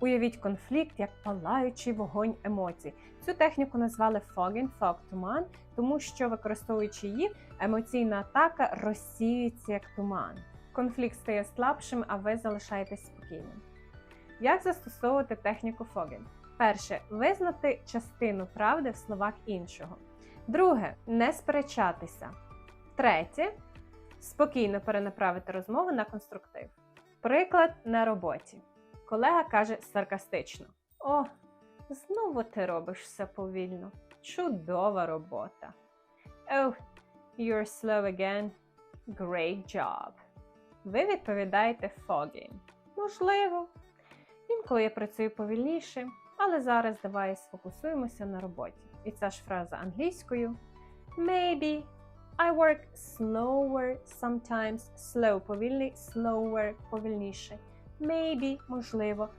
Уявіть конфлікт як палаючий вогонь емоцій. Цю техніку назвали fogging, fog, туман, тому що, використовуючи її, емоційна атака розсіюється як туман. Конфлікт стає слабшим, а ви залишаєтесь спокійним. Як застосовувати техніку fogging? Перше визнати частину правди в словах іншого. Друге не сперечатися. Третє спокійно перенаправити розмову на конструктив. Приклад на роботі. Колега каже саркастично: О, знову ти робиш все повільно. Чудова робота. Oh, you're slow again. Great job. Ви відповідаєте fogging. Можливо. Інколи я працюю повільніше, але зараз давай сфокусуємося на роботі. І ця ж фраза англійською. Maybe I work slower sometimes. Slow повільний, slower повільніше. Maybe, можливо,